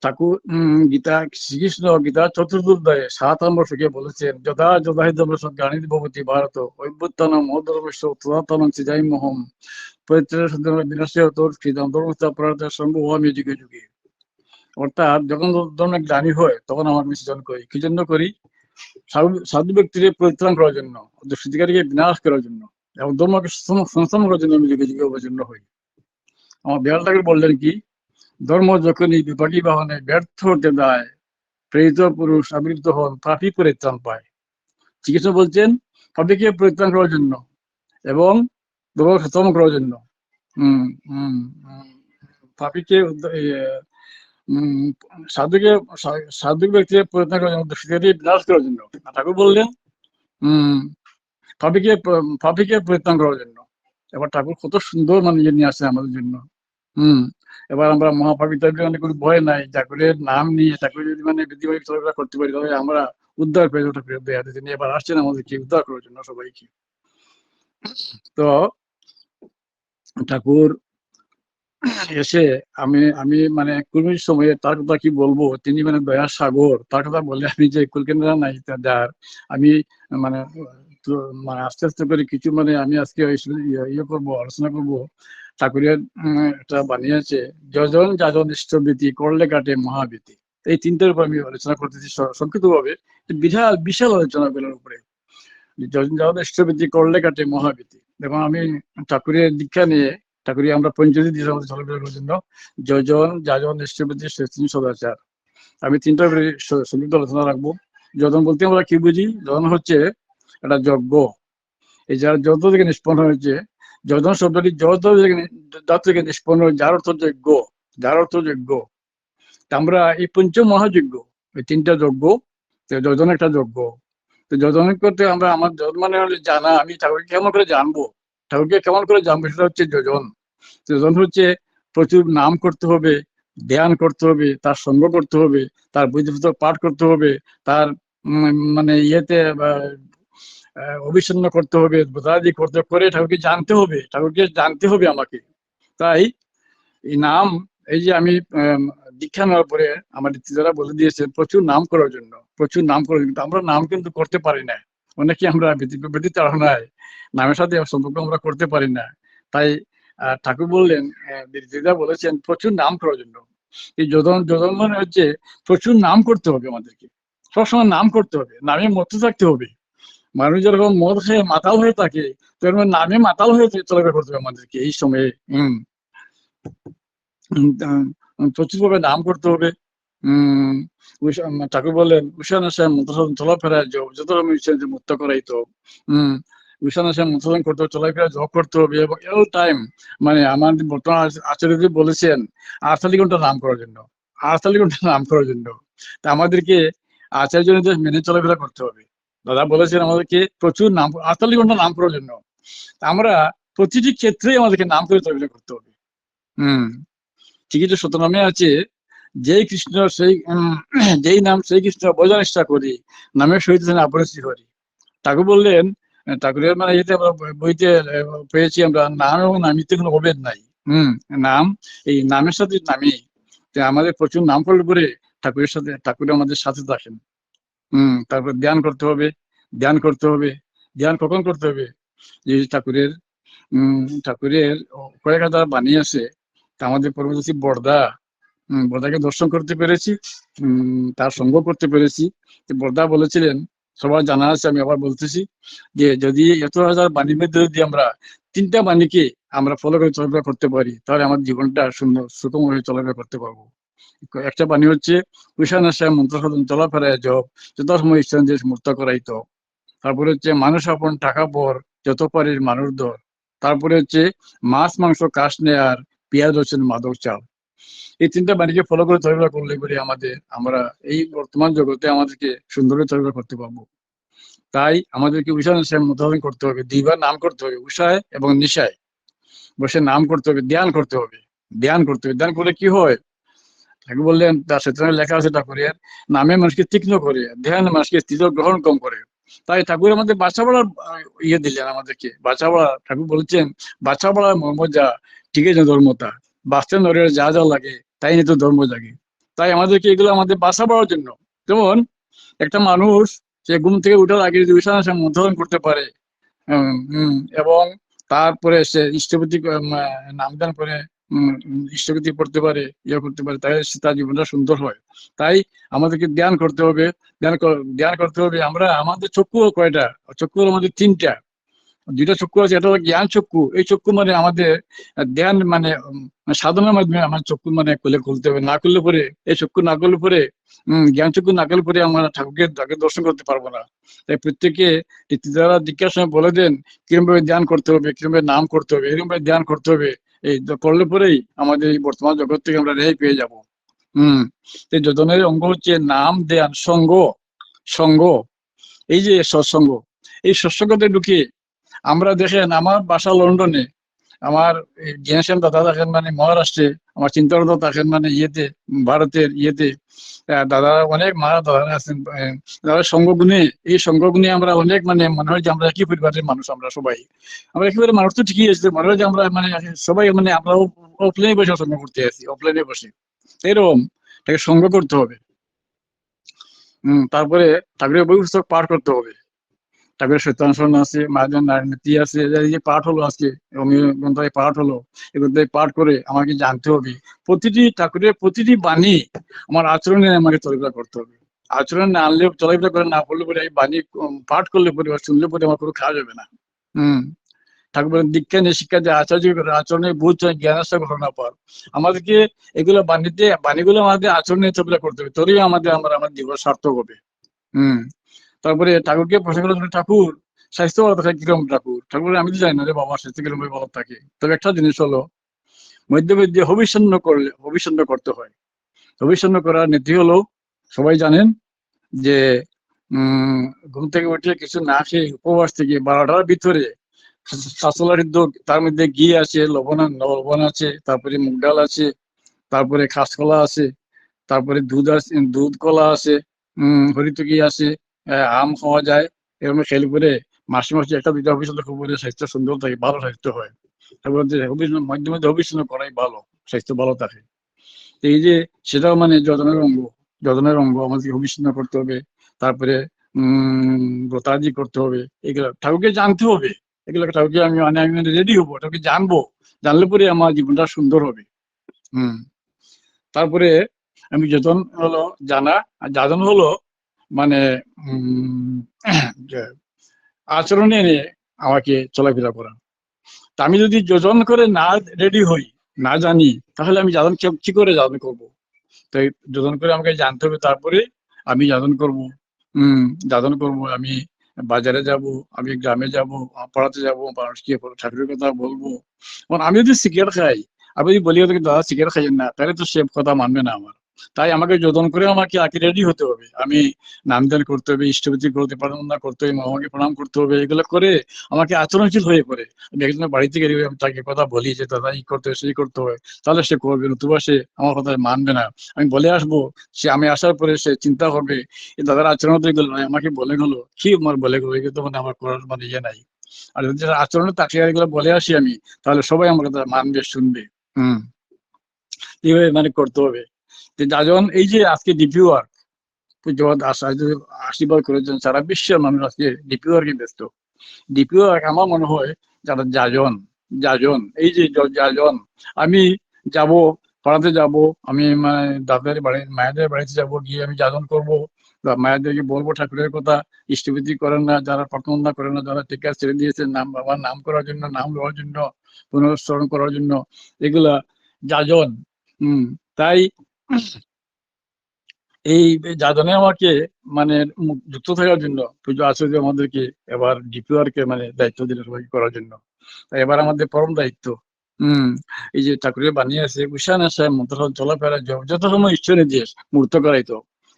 ঠাকুর গীতা, শ্রীকৃষ্ণ গীতা চতুর্থ সাত নম্বর থেকে বলেছেন যথা যথাহি ধর্ম গাণিত ভবতী ভারত ঐবুত্তানম মধর্মস্ব তদাতনম আমি যুগে যুগে। অর্থাৎ যখন গ্লানি হয়, তখন আমার মিশ্রণ করি। কি জন্য করি? সাধু- ব্যক্তির পরিত্রাণ করার জন্য বিনাশ করার জন্য এবং ধর্মকে সংস্থান করার জন্য আমি যুগে যুগে হই। আমার বিহার বললেন কি ধর্ম যখনই বিপাকী বাহনে ব্যর্থ হতে দেয় প্রেরিত পুরুষ আবৃত হন, পাপি পরিত্রাণ পায়। চিকিৎসা বলছেন, পাপিকে পরিত্রাণ করার জন্য এবং ধর্ম খতম করার জন্য। হম হম পাপিকে সাধুকে, সা- সাধু ব্যক্তিকে পরিত্রাণ করার জন্য দুষ্কৃতিকারী বিনাশ করার জন্য। ঠাকুর বললেন হম পাপিকে পাপিকে পরিত্রাণ করার জন্য। এবার ঠাকুর কত সুন্দর মানে নিয়ে আসে আমাদের জন্য। হম এবার আমরা মহাপাবিতার মানে কোনো ভয় নাই, ঠাকুরের নাম নিয়ে ঠাকুর যদি মানে বিধিবাহী চলাফেরা করতে পারি, তাহলে আমরা উদ্ধার পেয়ে যাব ঠাকুরের দেয়াতে। তিনি এবার আসছেন আমাদেরকে উদ্ধার করার জন্য সবাইকে। তো ঠাকুর এসে আমি আমি মানে কুর্মির সময়ে তার কথা কি বলব? তিনি মানে দয়া সাগর। তার কথা বললে আমি যে কুলকেন্দ্রা নাই যার। আমি মানে মানে আস্তে আস্তে করে কিছু মানে আমি আজকে ইয়ে ইয়ে করব, আলোচনা করব। ঠাকুরের একটা বানিয়েছে। যজন যাজন ইষ্টভীতি করলে কাটে মহাবীতি। এই তিনটার উপর আমি আলোচনা করতেছি সংক্ষিপ্ত ভাবে বিশাল বিশাল আলোচনা গুলোর উপরে। যজন যাজন ইষ্টভীতি করলে কাটে মহাবীতি। এবং আমি ঠাকুরের দীক্ষা নিয়ে ঠাকুরের আমরা পঞ্চদী দিয়েছি আমাদের জন্য যজন যাজন শ্রেষ্ঠ সদাচার। আমি তিনটা সংক্ষিপ্ত আলোচনা রাখব। যজন বলতে আমরা কি বুঝি? যজন হচ্ছে একটা যজ্ঞ। এই যার যত থেকে নিষ্পন্ন হয়েছে যজন শব্দটি যত নিষ্পন্ন যার অর্থ যজ্ঞ যার অর্থ যজ্ঞ আমরা এই পঞ্চ মহাযজ্ঞ এই তিনটা যজ্ঞ যজন একটা যজ্ঞ। তো যজন করতে আমরা আমার মানে জানা, আমি ঠাকুরকে কেমন করে জানব? ঠাকুরকে কেমন করে জানব? সেটা হচ্ছে যজন। যজন হচ্ছে প্রচুর নাম করতে হবে, ধ্যান করতে হবে, তার সঙ্গ করতে হবে, তার বৈদ্যুত পাঠ করতে হবে, তার মানে ইয়েতে অবিচ্ছিন্ন করতে হবে বোধাদি করতে করে ঠাকুরকে জানতে হবে, ঠাকুরকে জানতে হবে আমাকে। তাই এই নাম, এই যে আমি দীক্ষা নেওয়ার পরে আমার টিচাররা বলে দিয়েছে, প্রচুর নাম করার জন্য, প্রচুর নাম করার জন্য। আমরা নাম কিন্তু করতে পারি না। অনেকে আমরা ব্যতীত তাড়নায় নামের সাথে সম্পর্ক আমরা করতে পারি না। তাই ঠাকুর বললেন দিদা বলেছেন, প্রচুর নাম করার জন্য। এই যোজন যোজন মানে হচ্ছে প্রচুর নাম করতে হবে আমাদেরকে। সবসময় নাম করতে হবে নামে মধ্যে থাকতে হবে। মানুষ যেরকম মদ খেয়ে মাতাল হয়ে থাকে তেরকম নামে মাতাল হয়ে চলাফেরা করতে হবে আমাদেরকে এই সময়ে। হম। প্রচুর ভাবে নাম করতে হবে। উম, ঠাকুর বললেন, উষান আসাম মন্ত্রসাধন চলাফেরা যত আমি মুক্ত করাই তো। হম। উষান আসাম মন্ত্রসাধন করতে হবে, চলাফেরা জব করতে হবে এবং এল টাইম মানে আমার বর্তমান আচার্য বলেছেন আটতালি ঘণ্টা নাম করার জন্য। আটতালি ঘণ্টা নাম করার জন্য। তা আমাদেরকে আচার্য মেনে চলাফেরা করতে হবে। দাদা বলেছেন আমাদেরকে প্রচুর নাম আটতালি ঘণ্টা নাম করার জন্য। আমরা প্রতিটি ক্ষেত্রেই আমাদেরকে নাম করে চলাফেরা করতে হবে। হম, ঠিকই তো শতনামে আছে, যেই কৃষ্ণ, সেই যেই নাম, সেই কৃষ্ণ বোঝানিষ্ঠা করি, নামের সহিত আপরিসি হরি ঠাকুর বললেন, ঠাকুরের মানে আমরা বইতে পেয়েছি আমরা, নাম এবং নামিতে কোনো অভেদ নাই। হম, নাম, এই নামের সাথে নামি আমাদের প্রচুর নাম করলে পরে ঠাকুরের সাথে, ঠাকুর আমাদের সাথে থাকেন। হম, তারপর ধ্যান করতে হবে, ধ্যান করতে হবে, ধ্যান কখন করতে হবে? যে ঠাকুরের, উম, ঠাকুরের কয়েক হাজার বানিয়ে আছে, তা আমাদের পরবর্তী বর্দা বর্দাকে দর্শন করতে পেরেছি তার সঙ্গ করতে পেরেছি। বর্দা বলেছিলেন, সবার জানা আছে, আমি আবার বলতেছি, যে যদি এত হাজার বাণীর মধ্যে যদি আমরা তিনটা বাণীকে আমরা ফলো করে চলাফেরা করতে পারি, তাহলে আমার জীবনটা সুন্দর সুগম হয়ে চলাফেরা করতে পারব। একটা বাণী হচ্ছে কুষাণ আশায় মন্ত্র সাধন চলাফেরায় জব যত সময় ইচ্ছা দেশ মুক্ত করাই তারপরে হচ্ছে, মানুষ আপন টাকা পর যত পারির মানুষ দর তারপরে হচ্ছে, মাছ, মাংস কাশ নেয়ার, পেঁয়াজ, রসুন, মাদক, চাল। এই তিনটা বাণীকে ফলো করে চলাফেরা করলে পরে আমাদের, আমরা এই বর্তমান জগতে আমাদেরকে সুন্দরভাবে চলাফেরা করতে পারব। তাই আমাদেরকে উষা নিশায় মোতাবেন করতে হবে, দুইবার নাম করতে হবে, উষায় এবং নিশায়। বসে নাম করতে হবে, ধ্যান করতে হবে, ধ্যান করতে হবে। ধ্যান করলে কি হয়? ঠাকুর বললেন তার সেখানে লেখা আছে ঠাকুরের নামে মানুষকে তীক্ষ্ণ করে ধ্যান মানুষকে স্থিত গ্রহণ কম করে তাই ঠাকুর আমাদের বাচ্চা বলার ইয়ে দিলেন আমাদেরকে। বাচ্চা বলা, ঠাকুর বলছেন বাচ্চা বলার মর্ম যা ঠিক আছে ধর্মতা বাঁচতে নরের যা যা লাগে, তাই নিয়ে তো ধর্ম জাগে। তাই আমাদেরকে এগুলো আমাদের বাসা পাওয়ার জন্য। যেমন, একটা মানুষ, সে ঘুম থেকে উঠার আগে যদি বিছানা সে করতে পারে এবং তারপরে সে ইষ্টপতি নামদান করে ইষ্টপতি পড়তে পারে ইয়ে করতে পারে, তাই তার জীবনটা সুন্দর হয়। তাই আমাদেরকে ধ্যান করতে হবে, ধ্যান ধ্যান করতে হবে। আমরা, আমাদের চক্ষু কয়টা? চক্ষু আমাদের তিনটা। দুইটা চক্ষু আছে এটা হলো জ্ঞান চক্ষু। এই চক্ষু মানে আমাদের ধ্যান মানে সাধনার মাধ্যমে আমার চক্ষু মানে খুলে খুলতে হবে। না করলে পরে, এই চক্ষু না করলে পরে জ্ঞান চক্ষু না করলে পরে আমরা ঠাকুরকে তাকে দর্শন করতে পারব না। তাই প্রত্যেকে দীক্ষার সময় বলে দেন কিরম ভাবে ধ্যান করতে হবে কিরম ভাবে নাম করতে হবে এরকম ভাবে ধ্যান করতে হবে। এই করলে পরেই আমাদের এই বর্তমান জগৎ থেকে আমরা রেহাই পেয়ে যাব। হম এই যতনের অঙ্গ হচ্ছে নাম দেয়ান সঙ্গ সঙ্গ, এই যে সৎসঙ্গ, এই সৎসঙ্গতে ঢুকে আমরা দেখেন আমার বাসা লন্ডনে আমার জেনারেশন দাদা থাকেন মানে মহারাষ্ট্রে আমার চিন্তারদা থাকেন মানে ইয়েতে ভারতের ইয়েতে দাদা অনেক মা দাদা আছেন আহ, দাদা সঙ্গগুণে এই সঙ্গগুণে আমরা অনেক মানে মনে হয় যে আমরা একই পরিবারের মানুষ আমরা সবাই। আমরা একেবারে মানুষ তো ঠিকই আছে মনে হয় যে আমরা মানে সবাই মানে আমরা অফলাইনে বসে সঙ্গ করতে আছি অফলাইনে বসে। এরকম তাকে সঙ্গ করতে হবে। হম তারপরে ঠাকুরের বই পুস্তক পাঠ করতে হবে। ঠাকুরের সত্যানুসরণ আছে মায়ের নারীতি আছে যে পাঠ হলো আজকে গ্রন্থায় পাঠ হলো গ্রন্থায় পাঠ করে আমাকে জানতে হবে। প্রতিটি ঠাকুরের প্রতিটি বাণী আমার আচরণে আমাকে চলাফেরা করতে হবে। আচরণ না আনলে চলাফেরা করে, না পড়লে পরে এই বাণী পাঠ করলে পরে বা শুনলে পরে আমার কোনো খাওয়া যাবে না। হম। ঠাকুর দীক্ষা নিয়ে শিক্ষা যে আচার্য করে আচরণে বুঝ জ্ঞান আসা ঘটনা পর আমাদেরকে এগুলো বাণীতে, বাণীগুলো আমাদের আচরণে চলাফেরা করতে হবে। তবেই আমাদের, আমরা, আমার জীবন সার্থক হবে। হম। তারপরে ঠাকুরকে প্রশ্ন করা হলো, ঠাকুর স্বাস্থ্য ভালো থাকে কীরকম ঠাকুর? ঠাকুর আমি তো জানি না রে বাবা স্বাস্থ্য কীরকম ভালো থাকে? তবে একটা জিনিস হলো মধ্যে হবিষণ্য করলে হবিষণ্য করতে হয়। হবিষণ্য করার নীতি হলো সবাই জানেন যে উম ঘুম থেকে উঠে কিছু না খেয়ে উপবাস থেকে বারোটার ভিতরে শাসলা সিদ্ধ তার মধ্যে ঘি আছে লবণ লবণ আছে তারপরে মুগ ডাল আছে তারপরে খাসকলা আছে তারপরে দুধ আছে দুধ কলা আছে উম হরিতকি আছে আম খাওয়া যায়। এরকম খেলে করে মাসে মাসে একটা দুইটা অভিষেক করে স্বাস্থ্য সুন্দর থাকে, ভালো স্বাস্থ্য হয়। তারপর যে অভিষেক মধ্যে মধ্যে অভিষেক করাই ভালো, স্বাস্থ্য ভালো থাকে। এই যে সেটাও মানে যত্নের অঙ্গ যত্নের অঙ্গ, আমাদেরকে অভিষেক করতে হবে। তারপরে, উম ব্রতাজি করতে হবে। এগুলো ঠাকুরকে জানতে হবে। এগুলো ঠাকুরকে আমি মানে আমি রেডি হব, ঠাকুরকে জানব। জানলে পরে আমার জীবনটা সুন্দর হবে। হম। তারপরে আমি যতন হলো, জানা, আর যাজন হলো মানে আচরণে এনে আমাকে চলাফেরা করা। তা আমি যদি যোজন করে না রেডি হই, না জানি, তাহলে আমি যাদন কি- করে যাদন করব? তাই যোজন করে আমাকে জানতে হবে, তারপরে আমি যাদন করব। হম যাদন করব, আমি বাজারে যাব, আমি গ্রামে যাব, পাড়াতে যাব, মানুষকে ঠাকুরের কথা বলব। আমি যদি সিগারেট খাই আমি যদি বলি দাদা, সিগারেট খাইয়েন না তাহলে তো সে কথা মানবে না আমার। তাই আমাকে যোজন করে আমাকে আগে রেডি হতে হবে। আমি নামদান করতে হবে, ইষ্টপতি করতে প্রার্থনা করতে হবে মামাকে প্রণাম করতে হবে, এগুলো করে আমাকে আচরণশীল হয়ে পড়ে। আমি একজনের বাড়িতে গেলে আমি তাকে কথা বলি যে, দাদা, এই করতে সেই করতে হবে। তাহলে সে করবে, নতুবা সে আমার কথা মানবে না। আমি বলে আসব, সে আমি আসার পরে সে চিন্তা করবে দাদার আচরণ তো এগুলো নয়, আমাকে বলে গেলো কি আমার বলে গেলো এগুলো তো মানে আমার করার মানে ইয়ে নাই। আর যদি আচরণে তাকে এগুলো বলে আসি আমি, তাহলে সবাই আমার কথা মানবে, শুনবে। হম। এইভাবে মানে করতে হবে। যাজন এই যে আজকে ডিপি ওয়ার্ক আশীর্বাদ করেছেন সারা বিশ্বের মানুষ আজকে ডিপি ওয়ার্কে ব্যস্ত। ডিপি ওয়ার্ক আমার মনে হয় যারা যাজন যাজন, এই যে যাজন, আমি যাব, পাড়াতে যাব, আমি মানে দাদাদের বাড়ি, মায়েদের বাড়িতে যাব, গিয়ে আমি যাজন করব মায়েদেরকে বলব ঠাকুরের কথা ইষ্টবিধি করেন না, যারা প্রার্থনা করেন না, যারা টিকা ছেড়ে দিয়েছেন, নাম, বাবার নাম করার জন্য, নাম লওয়ার জন্য পুনঃস্মরণ করার জন্য, এগুলা যাজন হম তাই এই যাদনে আমাকে মানে যুক্ত থাকার জন্য, পুজো আচার্য আমাদেরকে এবার ডিপিআর কে মানে দায়িত্ব দিলে সবাইকে করার জন্য। এবার আমাদের পরম দায়িত্ব। হম, এই যে ঠাকুরের বানিয়ে আছে উষান আসায় মন্ত্র চলাফেরা যত সময় ঈশ্বর নির্দেশ, মূর্ত করাইতো,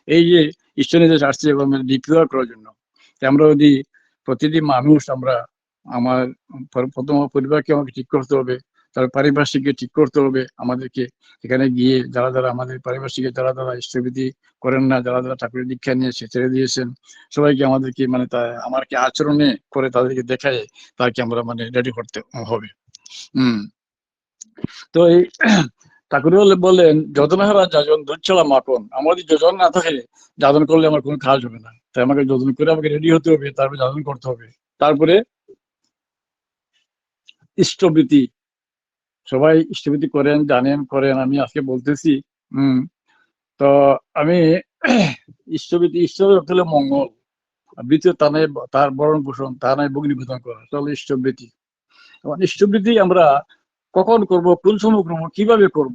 এই যে ঈশ্বর নির্দেশ আসছে এবং ডিপিআর করার জন্য আমরা যদি প্রতিটি মানুষ আমরা, আমার প্রথম পরিবারকে আমাকে ঠিক করতে হবে তার পারিপার্শ্বিককে ঠিক করতে হবে। আমাদেরকে এখানে গিয়ে যারা যারা আমাদের পারিপার্শ্বিকে যারা যারা ইষ্টবিধি করেন না, যারা যারা ঠাকুরের দীক্ষা নিয়ে সে ছেড়ে দিয়েছেন, সবাইকে আমাদেরকে মানে তা, আমাকে আচরণে করে তাদেরকে দেখায়, তাকে আমরা মানে রেডি করতে হবে। হম। তো এই ঠাকুর বললেন যতনাহারা যাজন মাখন আমার যদি যোজন না থাকে যাদন করলে আমার কোনো কাজ হবে না। তাই আমাকে যত্ন করে আমাকে রেডি হতে হবে, তারপরে যাদন করতে হবে। তারপরে ইষ্টবৃত্তি সবাই ইষ্টবৃত্তি করেন, জানেন, করেন, আমি আজকে বলতেছি, হম, তো আমি ইষ্টবৃত্তি ঈশ্বর হলো মঙ্গল, আর দ্বিতীয় তা নয় তার বরণ পোষণ তা নয় ভগ্নি বিতরণ করা সেটা হলো ইষ্টবৃত্তি এবং ইষ্টবৃত্তি আমরা কখন করব, কোন সময় করব, কীভাবে করব?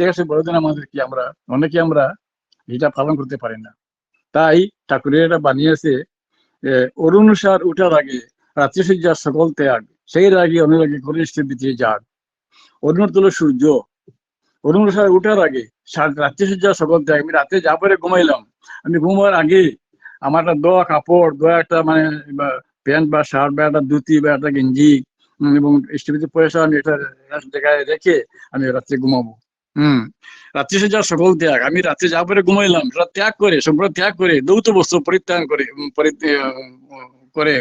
দেশে বড়দিন আমাদের কি আমরা, অনেকে আমরা এটা পালন করতে পারি না। তাই ঠাকুরের এটা বানিয়েছে অরুণসার উঠার আগে রাত্রিসজ্জার সকল ত্যাগ। সেই আগে অনুরাগে করে যাগ অরুণ হলো সূর্য। অরুণসার উঠার আগে রাত্রিসজ্জার সকল ত্যাগ আমি রাতে যা পরে ঘুমাইলাম। আমি ঘুমার আগে আমার একটা দোয়া, কাপড়, দোয়া একটা মানে প্যান্ট বা শার্ট বা একটা ধুতি বা একটা গেঞ্জি এবং ইষ্টবিধি পয়সা আমি এটা জায়গায় রেখে আমি রাত্রে ঘুমাবো। হম, রাত্রি সে যা সকল ত্যাগ। আমি রাত্রে যা পরে ঘুমাইলাম, সেটা ত্যাগ করে, সম্পূর্ণ ত্যাগ করে, দৌত বস্তু পরিত্যাগ করে করে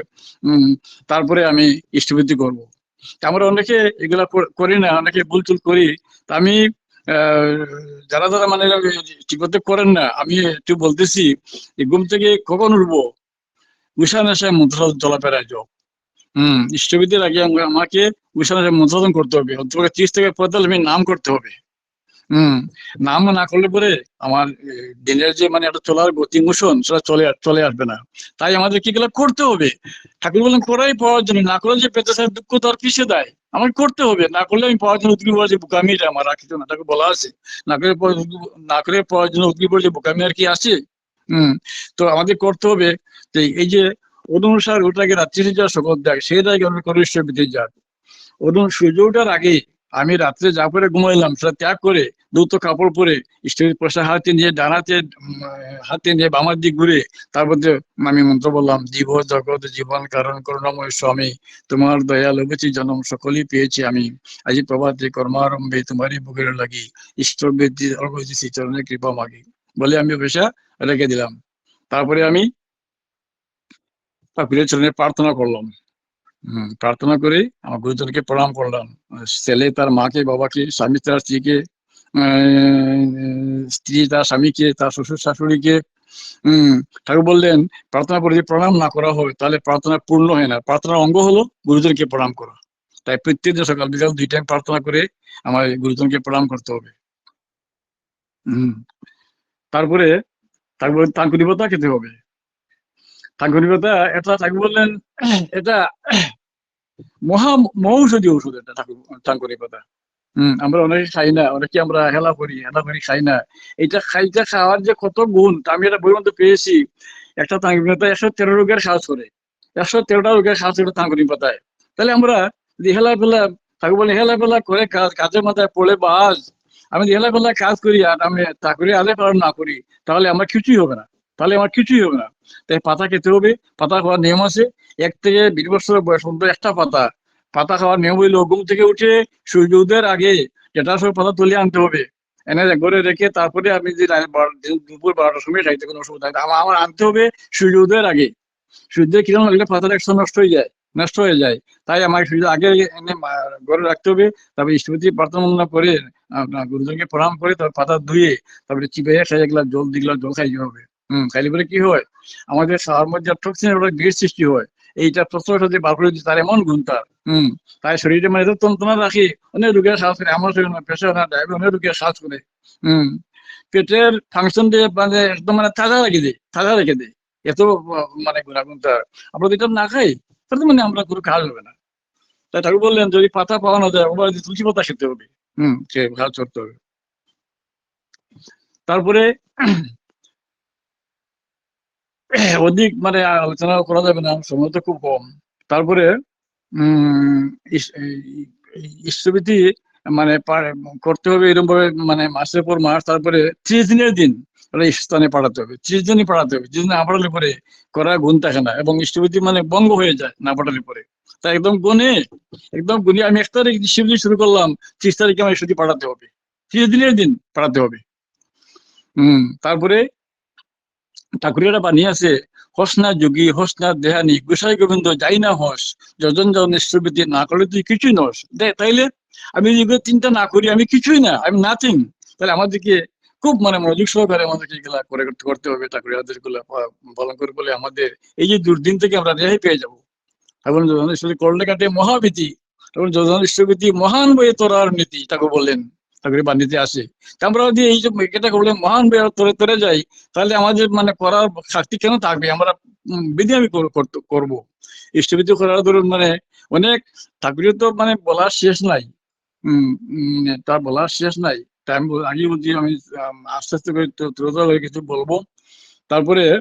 তারপরে আমি ইষ্টবৃদ্ধি করব। আমরা অনেকে এগুলা করি না, অনেকে ভুল চুল করি। তা আমি যারা যারা মানে ঠিক মতো করেন না, আমি একটু বলতেছি ঘুম থেকে কখন উঠবো? উষা নেশায় মন্ত্র চলাফেরায় যোগ হম ইষ্টবিদ্যের আগে আমাকে উষা নেশায় মন্ত্রণ করতে হবে। অন্তত ত্রিশ থেকে পঁয়তাল্লিশ মিনিট নাম করতে হবে। হম নাম না করলে পরে আমার দিনের যে মানে একটা চলার গতি মোশন, সেটা চলে চলে আসবে না। তাই আমাদের কি গুলো করতে হবে? ঠাকুর বলেন করাই পাওয়ার জন্য, না করলে যে পেতে দুঃখ, তার পিছিয়ে দেয়? আমাকে করতে হবে, না করলে আমি পাওয়ার জন্য উদ্গ্রীব যে বোকামি এটা আমার, রাখিত না, তাকে বলা আছে। না করে না করে পাওয়ার জন্য উদ্গ্রীব যে বোকামি আর কি আছে? হম, তো আমাদের করতে হবে যে এই যে অনুসার ওটাকে রাত্রি যা সকল দেখ সেটাকে আমরা করে বিদ্যুৎ যাক অনু সূর্য ওঠার আগে আমি রাত্রে যা করে ঘুমাইলাম, সেটা ত্যাগ করে দ্রুত কাপড় পরে স্ত্রীর পয়সা হাতে নিয়ে ডানাতে হাতে নিয়ে বামার দিক ঘুরে তারপর আমি মন্ত্র বললাম, জীব জগৎ জীবন কারণ করুণাময় স্বামী। তোমার দয়া লোভেছি জনম সকলেই পেয়েছি আমি। আজি প্রভাতে কর্মারম্ভে তোমারই বুকের লাগি। ইষ্টবেদি অর্ঘিছি চরণে কৃপা মাগি। বলে আমি পয়সা রেখে দিলাম। তারপরে আমি ঠাকুরের চরণে প্রার্থনা করলাম। প্রার্থনা করে আমার গুরুজনকে প্রণাম করলাম। ছেলে তার মাকে, বাবাকে, স্বামী তার স্ত্রীকে স্ত্রী তার স্বামীকে, তার শ্বশুর শাশুড়িকে, হম, ঠাকুর বললেন, প্রার্থনা করে যদি প্রণাম না করা হয়, তাহলে প্রার্থনা পূর্ণ হয় না। প্রার্থনার অঙ্গ হলো গুরুজনকে প্রণাম করা। তাই প্রত্যেক দিন সকাল বিকাল দুই টাইম প্রার্থনা করে আমার গুরুজনকে প্রণাম করতে হবে। হম, তারপরে তারপরে তাঙ্কুরিবতা খেতে হবে। তাঙ্কুরিবতা এটা ঠাকুর বললেন, এটা মহা মহৌষধি ঔষধ এটা ঠাকুর তাঙ্কুরিবতা হম আমরা অনেকে খাই না, অনেকে আমরা হেলা করি হেলা করি খাই না। এটা খাইতে খাওয়ার যে কত গুণ আমি এটা বই মধ্যে পেয়েছি। একটা তাঙ্কুরি পাতা একশো তেরো রোগের সাজ করে একশো তেরোটা রোগের সাজ করে তাঙ্কুরি পাতায়। তাহলে আমরা যদি হেলা ফেলা ঠাকুর বলে, হেলা ফেলা করে কাজ কাজের মাথায় পড়ে বাজ। আমি হেলা ফেলা কাজ করি আর আমি তাকুরি আলে পালন না করি তাহলে আমার কিছুই হবে না। তাহলে আমার কিছুই হবে না। তাই পাতা খেতে হবে, পাতা খাওয়ার নিয়ম আছে। এক থেকে বিশ বছরের বয়স পর্যন্ত একটা পাতা। পাতা খাওয়ার নিয়ম হইল, ঘুম থেকে উঠে সূর্য উদয়ের আগে যেটা সব পাতা তুলে আনতে হবে। এনে ঘরে রেখে তারপরে আমি যে দুপুর বারোটার সময় খাইতে কোনো অসুবিধা আমার আমার আনতে হবে সূর্য উদয়ের আগে। সূর্যের কিরণ লাগলে পাতাটা একশো নষ্ট হয়ে যায়, নষ্ট হয়ে যায়। তাই আমার সূর্য আগে এনে ঘরে রাখতে হবে। তারপরে ইষ্টপতি প্রার্থনা করে গুরুজনকে প্রণাম করে তারপর পাতা ধুয়ে তারপরে চিপে খাই এক জল, দুই গ্লাস জল খাইতে হবে। হম খাইলে কি হয়? আমাদের সার মধ্যে টক্সিনের একটা গ্যাস সৃষ্টি হয়, এইটা প্রশ্ন সাথে বার করে তার এমন গুণ তার। হম, তাই শরীরে মানে তন্ত্রণা রাখি, অনেক রোগের শ্বাস করে আমার শরীর প্রেশার না, ডায়াবেটিস, অনেক রোগের শ্বাস করে। হম, পেটের ফাংশন দিয়ে মানে একদম মানে তাজা রেখে দেয় তাজা রেখে দেয়। এত মানে গুণাগুণ তার। আমরা যেটা না খাই, তাহলে মানে আমরা কোনো কাজ হবে না। তাই ঠাকুর বললেন, যদি পাতা পাওয়ানো যায় ওবার তুলসী পাতা খেতে হবে। হম, সে কাজ করতে হবে। তারপরে অধিক মানে আলোচনা করা যাবে না, সময় তো খুব কম। তারপরে ইষ্টবিধি মানে করতে হবে এরকম ভাবে মানে মাসের পর মাস, তারপরে ত্রিশ দিনের দিন স্থানে পাঠাতে হবে। ত্রিশ দিনই পাঠাতে হবে। ত্রিশ দিন না পাঠালে পরে করা গুণ থাকে না এবং ইষ্টবিধি মানে বঙ্গ হয়ে যায় না পাঠালে পরে। তা একদম গুনে একদম গুনে আমি এক তারিখ শিবজি শুরু করলাম, ত্রিশ তারিখে আমার ইষ্টবিধি পাঠাতে হবে। ত্রিশ দিনের দিন পাঠাতে হবে। হম তারপরে ঠাকুরেরা বানিয়ে আছে, হসনা যোগী, হসনা দেহানি, গোসাই গোবিন্দ, যাই না হস, যজন যখন নিশ্চবৃত্তি না করলে তুই কিছুই নস। তাইলে আমি যদি এগুলো তিনটা না করি, আমি কিছুই না আমি নাথিং তাহলে আমাদেরকে খুব মানে মনোযোগ সহকারে আমাদেরকে এগুলা করে করতে হবে চাকরি আদেশগুলো পালন করে বলে আমাদের এই যে দুর্দিন থেকে আমরা রেহাই পেয়ে যাব। এবং যোজন ঈশ্বরী করলে কাটে মহাভীতি। এবং যোজন ঈশ্বরীতি মহান বইয়ে তোরার নীতি তাকে বললেন। ঠাকুরের বাণীতে আসে। আমরা যদি এই যে এটা করলে মহান তোরে তোরে যাই, তাহলে আমাদের মানে করার শক্তি কেন থাকবে? আমরা বিধি আমি করব। ইষ্টবিধি করার ধরুন মানে অনেক ঠাকুরের তো মানে বলার শেষ নাই। তার বলার শেষ নাই। তাই আমি আগে বলছি, আমি আস্তে আস্তে করে তো- দ্রুত হয়ে কিছু বলব। তারপরে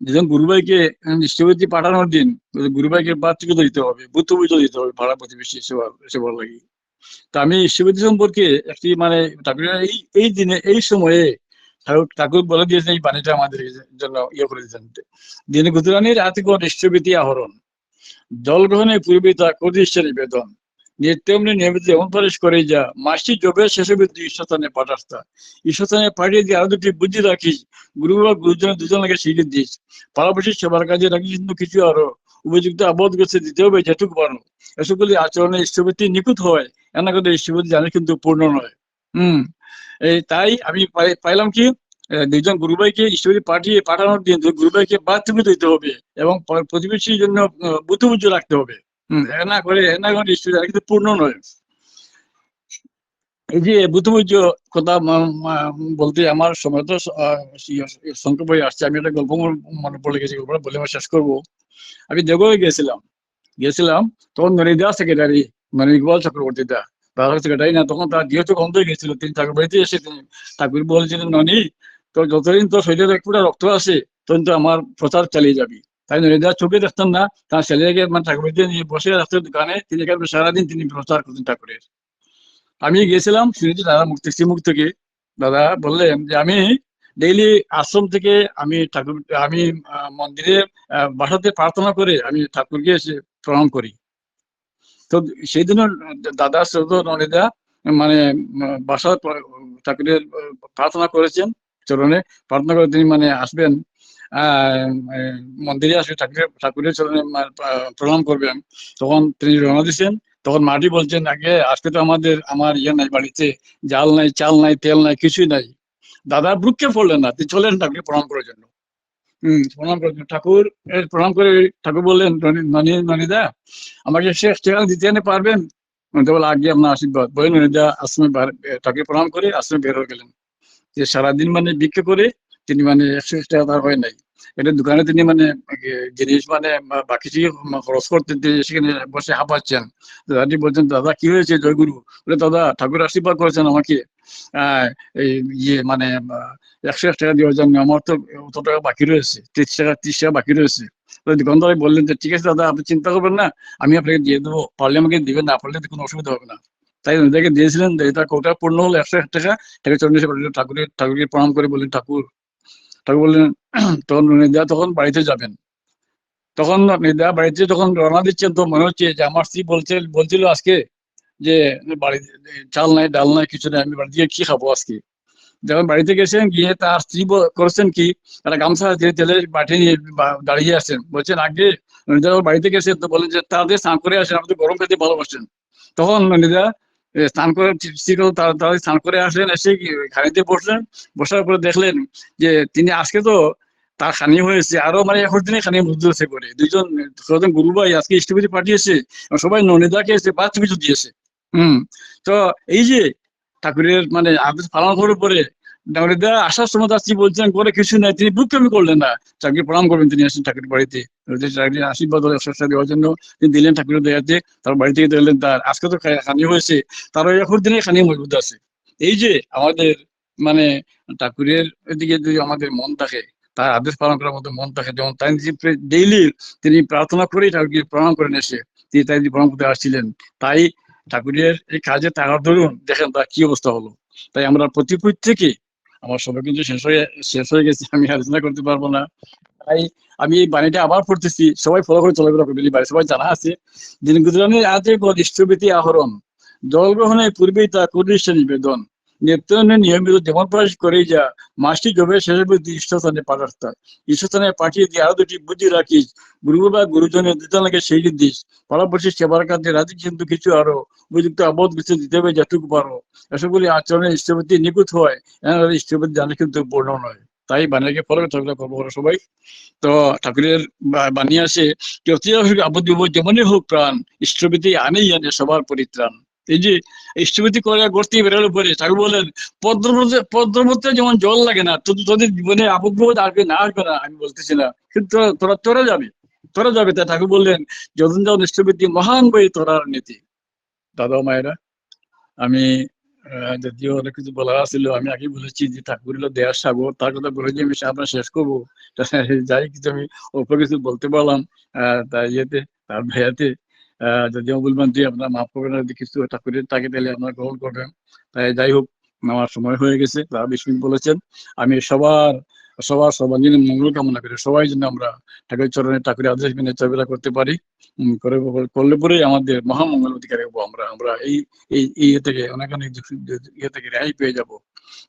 যেজন গুরুভাইকে ইষ্টবিধি পাঠানোর দিন গুরুভাইকে বাচ্চাকে দিতে হবে, বুদ্ধ পুজো দিতে হবে, ভাড়া প্রতিবেশী সেবা সেবার লাগি। তা আমি ইষ্টবিধি সম্পর্কে একটি মানে এই এই দিনে, এই সময়ে ঠাকুর বলে দিয়েছেন এই বাণীটা আমাদের জন্য ইয়ে করে দিয়েছেন। দিনে গুজরানির আতিকর ইষ্টবিধি আহরণ। জল গ্রহণে পূর্বে তা কদিশ্য নিবেদন নিত্যমনি নিয়মিত এমন পরিশ করে যা মাসটি জবে শেষে বিদ্যু ঈশ্বরস্থানে পাঠাস্তা। ঈশ্বরস্থানে পাঠিয়ে দিয়ে আরও দুটি বুদ্ধি রাখিস। গুরু বা গুরুজনের দুজন লাগে শিখিয়ে দিস। পারাপাশি সেবার কাজে রাখি কিন্তু কিছু আরও। উপযুক্ত আবদ্ধ গেছে দিতে হবে যেটুকু পারো এসবগুলি আচরণে ইষ্টপতি নিখুঁত হয় এনা করে ইষ্টপতি জানে কিন্তু পূর্ণ নয়। হম এই তাই আমি পাই- পাইলাম কি আহ, দুইজন গুরুভাইকে ঈশ্বরী পাঠিয়ে পাঠানোর দিন গুরুভাইকে বাথরুমে দিতে হবে এবং প্রতিবেশীর জন্য বুদ্ধবুদ্ধ রাখতে হবে। না করে না করে ঈশ্বরী জানে কিন্তু পূর্ণ নয়। এই যে বুদ্ধবুদ্ধ কথা বলতে আমার সময় তো আহ, ইয়ে- হয়ে আসছে আমি একটা গল্প মনে- মনে পড়ে গেছি গল্পটা বলে আমি শেষ করব। আমি দেগরে গেছিলাম। গেছিলাম, তখন নরিদা সেক্রেটারি মানে ইকবাল চক্রবর্তী দা দাদার সেক্রেটারি না, তখন তার যেহেতু হয়ে গেছিল, তিনি বাড়িতে এসে বলছিলেন, ননি যতদিন তোর শরীরে রক্ত আছে তখন তো আমার প্রচার চালিয়ে যাবি। তাই নরিদা চোখে দেখতেন না, তার ছেলেকে মানে নিয়ে বসে রাখতে দোকানে তিনি এখানে সারাদিন তিনি প্রচার করতেন ঠাকুরের। আমি গেছিলাম, শুনেছি দাদা মুক্তি শ্রীমুখ থেকে। দাদা বললেন যে, আমি ডেইলি আশ্রম থেকে আমি ঠাকুর, আমি মন্দিরে বাসাতে প্রার্থনা করে আমি ঠাকুরকে প্রণাম করি। তো সেই দিনও দাদা শ্রদ্ধ ননিদা মানে বাসা ঠাকুরের প্রার্থনা করেছেন চরণে। প্রার্থনা করে তিনি মানে আসবেন মন্দিরে আসবে ঠাকুরের ঠাকুরের চরণে প্রণাম করবেন তখন তিনি রওনা দিয়েছেন তখন মাটি বলছেন, আগে আজকে তো আমাদের, আমার ইয়ে নাই বাড়িতে, জাল নাই, চাল নাই, তেল নাই, কিছুই নাই। দাদা ব্রুককে পড়লেন না তিনি চলেন ঠাকুরকে প্রণাম করার জন্য। হম, প্রণাম ঠাকুর প্রণাম করে ঠাকুর বললেন, ননী ননীদা, আমাকে শেষ ঠিকানা দিতে এনে পারবেন? বলে আগে আপনার আশীর্বাদ। বই ননীদা আশ্রমে ঠাকুর প্রণাম করে আশ্রমে বের হয়ে গেলেন। যে সারাদিন মানে বিক্ষে করে, তিনি মানে একশো টাকা তার হয় নাই। এটা দোকানে তিনি মানে জিনিস মানে বাকি খরচ করতেন তিনি সেখানে বসে হাঁপাচ্ছেন দাদাটি বলছেন, দাদা, কি হয়েছে জয়গুরু? বলে, দাদা, ঠাকুর আশীর্বাদ করেছেন আমাকে। ইয়ে মানে একশো এক টাকা দেওয়ার জন্য। আমার তো অত টাকা বাকি রয়েছে, তিরিশ টাকা, ত্রিশ টাকা বাকি রয়েছে। দোকানদার বললেন যে, ঠিক আছে দাদা, আপনি চিন্তা করবেন না, আমি আপনাকে দিয়ে দেবো। পারলে আমাকে দিবেন, না পারলে কোনো অসুবিধা হবে না। তাই ওদেরকে দিয়েছিলেন এটা কোটা পূর্ণ হলো, একশো এক টাকা। ঠাকুর চরণে ঠাকুরের, ঠাকুরকে প্রণাম করে বললেন, ঠাকুর। ঠাকুর বললেন তখন নিদা তখন বাড়িতে যাবেন। তখন নিদা বাড়িতে যখন রওনা দিচ্ছেন তো মনে হচ্ছে যে আমার স্ত্রী বলছে বলছিল আজকে যে বাড়ি চাল নাই ডাল নাই কিছু নাই আমি বাড়ি থেকে কি খাব আজকে? যখন বাড়িতে গেছেন গিয়ে তার স্ত্রী করেছেন কি একটা গামছা দিয়ে তেলের বাটি নিয়ে দাঁড়িয়ে আছেন। বলছেন আগে যখন বাড়িতে গেছেন তো বলেন যে তাদের স্নান করে আসেন আপনি গরম খেতে ভালোবাসেন। তখন ননিদা এ, স্নান করে স্ত্রী স্নান করে আসলেন এসে খানিতে বসলেন। বসার পরে দেখলেন যে তিনি আজকে তো তার খানি হয়েছে, আরও মানে এখন দিনে খানি বুঝতেছে করে দুইজন, দুজন গুরু ভাই আজকে ইষ্টপতি পাঠিয়েছে সবাই ননিদাকে এসে বাচ্চা কিছু দিয়েছে। হম, তো এই যে ঠাকুরের মানে আদেশ পালন করার পরে আসার সময় স্ত্রী বলছেন করে কিছু নাই, তিনি বুকমি করলেন না। চাকরি প্রণাম করবেন তিনি আসেন ঠাকুরের বাড়িতে। চাকরির আশীর্বাদ দেওয়ার জন্য তিনি দিলেন ঠাকুরের দেয়াতে, তার বাড়ি থেকে দেখলেন তার। আজকে তো খানি হয়েছে তার এখন দিনে খানি মজবুত আছে। এই যে আমাদের মানে ঠাকুরের দিকে যদি আমাদের মন থাকে তার আদেশ পালন করার মতো মন থাকে। যেমন তাই ডেইলি তিনি প্রার্থনা করেই ঠাকুরকে প্রণাম করেন এসে। তিনি তাই প্রণাম করতে আসছিলেন। তাই ঠাকুরের এই কাজে তাহার ধরুন, দেখেন তার কি অবস্থা হলো। তাই আমরা প্রতি প্রত্যেকে, আমার সময় কিন্তু শেষ হয়ে শেষ হয়ে গেছে, আমি আলোচনা করতে পারব না। তাই আমি এই বাণীটা আবার পড়তেছি, সবাই ফলো করে চলাফেরা করবে। বাড়ি সবাই জানা আছে। দিন গুজরানের আজে ইষ্টভীতি আহরণ। জল গ্রহণের পূর্বেই তা কুদৃশ্য নিবেদন। নিত্যদিনে নিয়মিত যেমন প্রয়াস করেই যা মাসটি জবে শেষে বুদ্ধি ইষ্টস্থানে পাঠাস্তা ইষ্টস্থানে পাঠিয়ে দিয়ে আরও দুটি বুদ্ধি রাখিস গুরু বা গুরুজনের দুজনকে সেই দিস পরবর্তী সেবার কাজে রাজি কিন্তু কিছু আরও উপযুক্ত আবোধ কিছু দিতে হবে যেটুকু পারো এসবগুলি আচরণে ইষ্টপতি নিখুঁত হয় ইষ্টপতি জানে কিন্তু পূর্ণ নয় তাই বানিয়াকে ফলো থাকলে করব ওরা সবাই তো ঠাকুরের বানিয়ে আসে যে অতি আবশ্যক আপদ বিপদ যেমনই হোক প্রাণ ইষ্টপতি আনেই আনে সবার পরিত্রাণ এই যে পরে ঠাকুর যেমন জল লাগে না তোদের জীবনে বিপদ আসবে না আসবে না আমি বলতেছি না কিন্তু তোরা- তোরা যাবে তোরা যাবে। তাই ঠাকুর বললেন যাও ইষ্টপতি মহান বই তোরার নীতি। দাদা মায়েরা আমি যদিও অনেক কিছু বলা ছিল আমি আগে বলেছি যে ঠাকুর হলো দেয়ার সাগর তার কথা বলে যে আমি শেষ করব। যাই কিছু আমি অল্প কিছু বলতে পারলাম আহ, তাই ইয়েতে তার ভাইয়াতে যদিও বলবেন যে আপনার মাফ করবেন যদি কিছু এটা ঠাকুরের তাকে তাহলে আপনারা গ্রহণ করবেন তাই যাই হোক আমার সময় হয়ে গেছে তারা বিষ্ণু বলেছেন। আমি সবার সবার সর্বাঙ্গীন মঙ্গল কামনা করি। সবাই যেন আমরা ঠাকুর চরণে ঠাকুরের আদেশ মেনে চলাফেরা করতে পারি। করলে পরেই আমাদের মহামঙ্গল অধিকারী হব আমরা। আমরা এই এই ইয়ে থেকে, অনেক অনেক ইয়ে থেকে রেহাই পেয়ে যাব।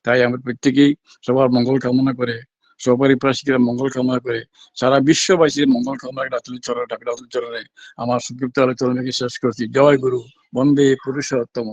তাই আমরা প্রত্যেকেই সবার মঙ্গল কামনা করে সপরিপ্রাসিকের মঙ্গল কামনা করে। সারা বিশ্ববাসীর মঙ্গল কামনা করে আতুল চরণ, ঠাকুর আতুল চরণে। আমার সংক্ষিপ্ত আলোচনা শেষ করছি। জয় গুরু, বন্দে পুরুষোত্তম